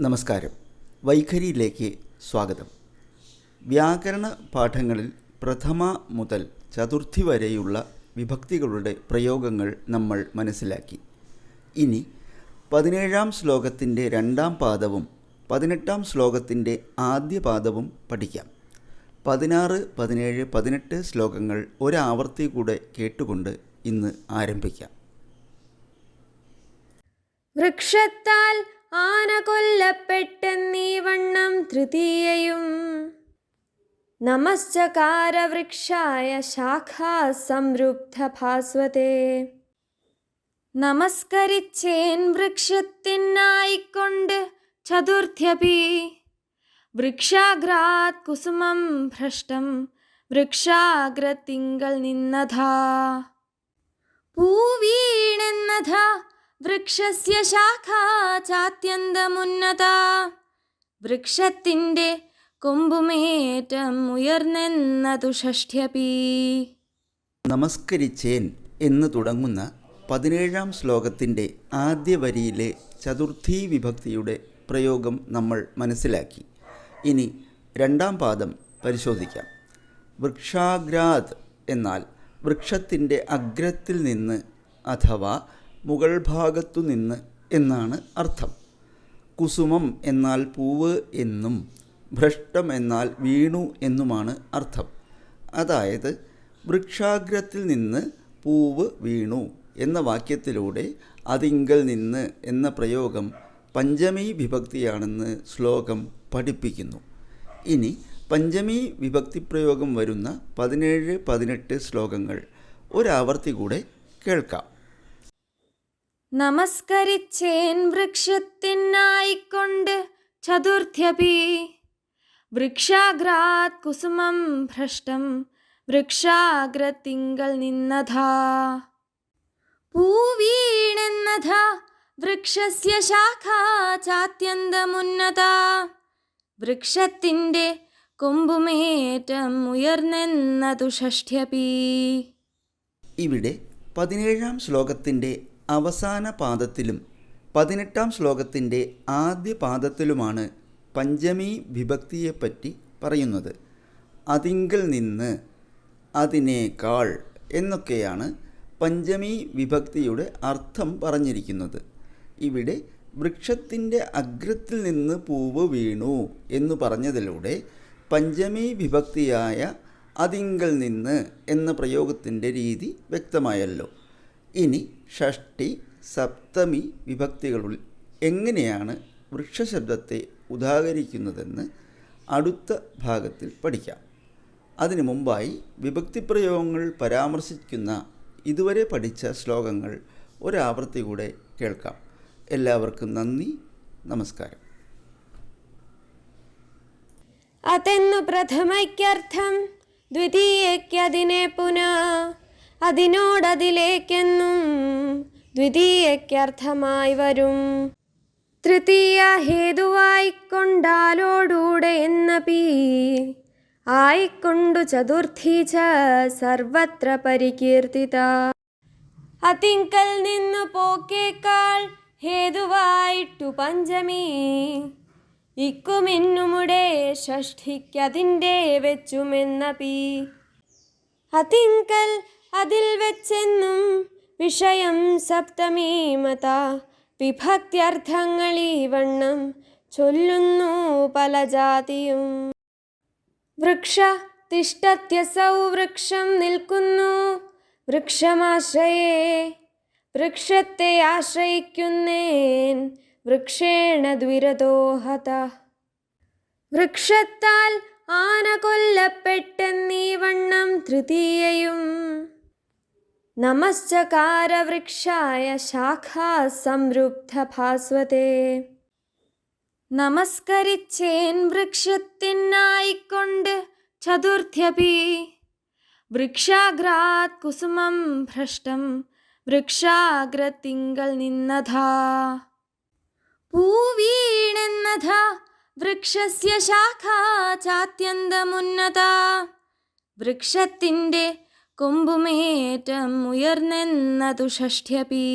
നമസ്കാരം. വൈഖരിയിലേക്ക് സ്വാഗതം. വ്യാകരണ പാഠങ്ങളിൽ പ്രഥമ മുതൽ ചതുർത്ഥി വരെയുള്ള വിഭക്തികളുടെ പ്രയോഗങ്ങൾ നമ്മൾ മനസ്സിലാക്കി. ഇനി പതിനേഴാം ശ്ലോകത്തിന്റെ രണ്ടാം പാദവും പതിനെട്ടാം ശ്ലോകത്തിന്റെ ആദ്യ പാദവും പഠിക്കാം. പതിനാറ് പതിനേഴ് പതിനെട്ട് ശ്ലോകങ്ങൾ ഒരാവർത്തി കൂടെ കേട്ടുകൊണ്ട് ഇന്ന് ആരംഭിക്കാം. വൃക്ഷത്താൽ ആന കൊല്ലപ്പെട്ടെന്നീ വണ്ണം തൃതീയയും. നമസ്ചകാരവൃക്ഷായ ശാഖാ സംരുബ്ധ ഭാസ്വതേ. നമസ്കരിച്ചേൻ വൃക്ഷത്തിനായിക്കൊണ്ട് ചതുർത്ഥ്യപി. വൃക്ഷാഗ്രാത് കുസുമം ഭ്രഷ്ടം വൃക്ഷാഗ്രതിങ്കൾ നിന്നഥാ പൂവീണെന്നഥ വൃക്ഷസ്യ ശാഖാ ചാത്യന്തമുന്നത. വൃക്ഷത്തിന്റെ കൊമ്പുമേറ്റം ഉയർന്നെന്നതു ഷഷ്ഠ്യപി നമസ്കരിച്ചേൻ എന്ന് തുടങ്ങുന്ന പതിനേഴാം ശ്ലോകത്തിന്റെ ആദ്യ വരിയിലെ ചതുർത്ഥി വിഭക്തിയുടെ പ്രയോഗം നമ്മൾ മനസ്സിലാക്കി. ഇനി രണ്ടാം പാദം പരിശോധിക്കാം. വൃക്ഷാഗ്രാത് എന്നാൽ വൃക്ഷത്തിന്റെ അഗ്രത്തിൽ നിന്ന് അഥവാ മുകൾ ഭാഗത്തു നിന്ന് എന്നാണ് അർത്ഥം. കുസുമം എന്നാൽ പൂവ് എന്നും ഭ്രഷ്ടം എന്നാൽ വീണു എന്നുമാണ് അർത്ഥം. അതായത് വൃക്ഷാഗ്രത്തിൽ നിന്ന് പൂവ് വീണു എന്ന വാക്യത്തിലൂടെ അതിങ്കൽ നിന്ന് എന്ന പ്രയോഗം പഞ്ചമി വിഭക്തിയാണെന്ന് ശ്ലോകം പഠിപ്പിക്കുന്നു. ഇനി പഞ്ചമി വിഭക്തി പ്രയോഗം വരുന്ന പതിനേഴ് പതിനെട്ട് ശ്ലോകങ്ങൾ. ഒരാവർത്തി കൂടെ കേൾക്കാം. നമസ്കരിച്ചേൻ വൃക്ഷത്തിനായിക്കൊണ്ട് ചതുർത്ഥ്യപി. വൃക്ഷാഗ്രാത് കുസുമം ഭ്രഷ്ടം വൃക്ഷാഗ്രത്തിങ്കൽ നിന്നഥാ. പൂവീണെന്നഥ വൃക്ഷസ്യ ശാഖ ചാത്യന്തമുന്നത. വൃക്ഷത്തിന്റെ കൊമ്പുമേറ്റം ഉയർന്നെന്നതു ഷഷ്ഠ്യപി. ഇവിടെ പതിനേഴാം ശ്ലോകത്തിന്റെ അവസാന പാദത്തിലും പതിനെട്ടാം ശ്ലോകത്തിന്റെ ആദ്യ പാദത്തിലുമാണ് പഞ്ചമി വിഭക്തിയെപ്പറ്റി പറയുന്നത്. അതിങ്കിൽ നിന്ന് അതിനേക്കാൾ എന്നൊക്കെയാണ് പഞ്ചമി വിഭക്തിയുടെ അർത്ഥം പറഞ്ഞിരിക്കുന്നത്. ഇവിടെ വൃക്ഷത്തിന്റെ അഗ്രത്തിൽ നിന്ന് പൂവ് വീണു എന്ന് പറഞ്ഞതിലൂടെ പഞ്ചമി വിഭക്തിയായ അതിങ്കൽ നിന്ന് എന്ന പ്രയോഗത്തിന്റെ രീതി വ്യക്തമായല്ലോ. ഇനി ഷഷ്ടി സപ്തമി വിഭക്തികളിൽ എങ്ങനെയാണ് വൃക്ഷശബ്ദത്തെ ഉദാഹരിക്കുന്നതെന്ന് അടുത്ത ഭാഗത്തിൽ പഠിക്കാം. അതിനു മുമ്പായി വിഭക്തിപ്രയോഗങ്ങൾ പരാമർശിക്കുന്ന ഇതുവരെ പഠിച്ച ശ്ലോകങ്ങൾ ഒരാവർത്തി കൂടെ കേൾക്കാം. എല്ലാവർക്കും നന്ദി നമസ്കാരം. അതെന്നു പ്രഥമയ്ക്കർത്ഥം ദ്വിതീയയ്ക്കതിനെ പുനഃ അതിനോടതിലേക്കെന്നും ദ്വിതീയക്കർത്ഥമായി വരും. തൃതീയ ഹേതുവായിക്കൊണ്ടാലോടൂടെ എന്ന പി ആയിക്കൊണ്ടു ചതുർത്ഥി ച സർവത്ര പരികീർത്തിത. അതിങ്കൽ നിന്നു പോക്കേക്കാൾ ഹേതുവായിട്ടു പഞ്ചമി. ഇക്കുമിന്നുമുടെ ഷഷ്ഠിക്കതിന്റെ വെച്ചുമെന്ന പി. അതിങ്കൽ അതിൽ വെച്ചെന്നും വിഷയം സപ്തമീമത വിഭക്ത്യർത്ഥങ്ങൾ ഈ വണ്ണം ചൊല്ലുന്നു പല ജാതിയും. വൃക്ഷ തിഷ്ടത്യസൗ വൃക്ഷം നിൽക്കുന്നു. വൃക്ഷമാശ്രയേ വൃക്ഷത്തെ ആശ്രയിക്കുന്നേൻ വൃക്ഷേണ ദ്വിരദോഹത. വൃക്ഷത്താൽ ആന കൊല്ലപ്പെട്ടെന്നീ വണ്ണം തൃതീയയും നമസ്ചകാര വൃക്ഷായ ശാഖാ സംരുപ്ധ ഭാസ്വതേ നമസ്കരിച്ചേൻ വൃക്ഷത്തിനായിക്കൊണ്ട് ചതുർത്ഥ്യപി വൃക്ഷാഗ്രാത് കുസുമം ഭ്രഷ്ടം വൃക്ഷാഗ്രത്തിങ്കൽ നിന്നഥാ പൂവീണെന്നഥ വൃക്ഷസ്യ ശാഖ ചാത്യന്തമുന്നത വൃക്ഷത്തിന്റെ കൊമ്പുമേറ്റം ഉയർന്നെന്നതു ഷഷ്ഠ്യപി